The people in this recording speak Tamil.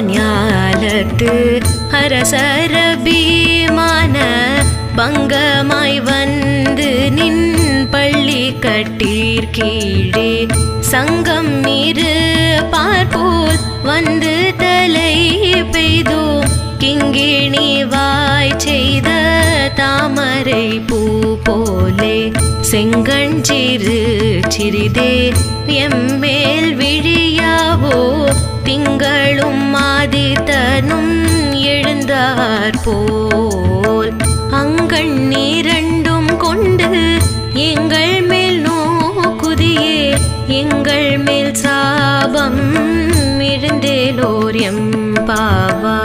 வைத்து அரசர பீமான பங்கமாய் வந்து நின் பள்ளி கட்டீர் கீழே சங்கம் இரு பார்ப்போல் வந்து தலை பெய்தோ கிங்கிணி வாய் செய்த தாமரை பூ போலே செங்கஞ்சிறு சிறிதே எம்மேல் விழியாவோ திங்கள் கொண்டார் போல். அங்கண் இரண்டும் கொண்டு எங்கள் மேல் நோக்குதியே எங்கள் மேல் சாபம் இருந்தேலோர் எம் பாவா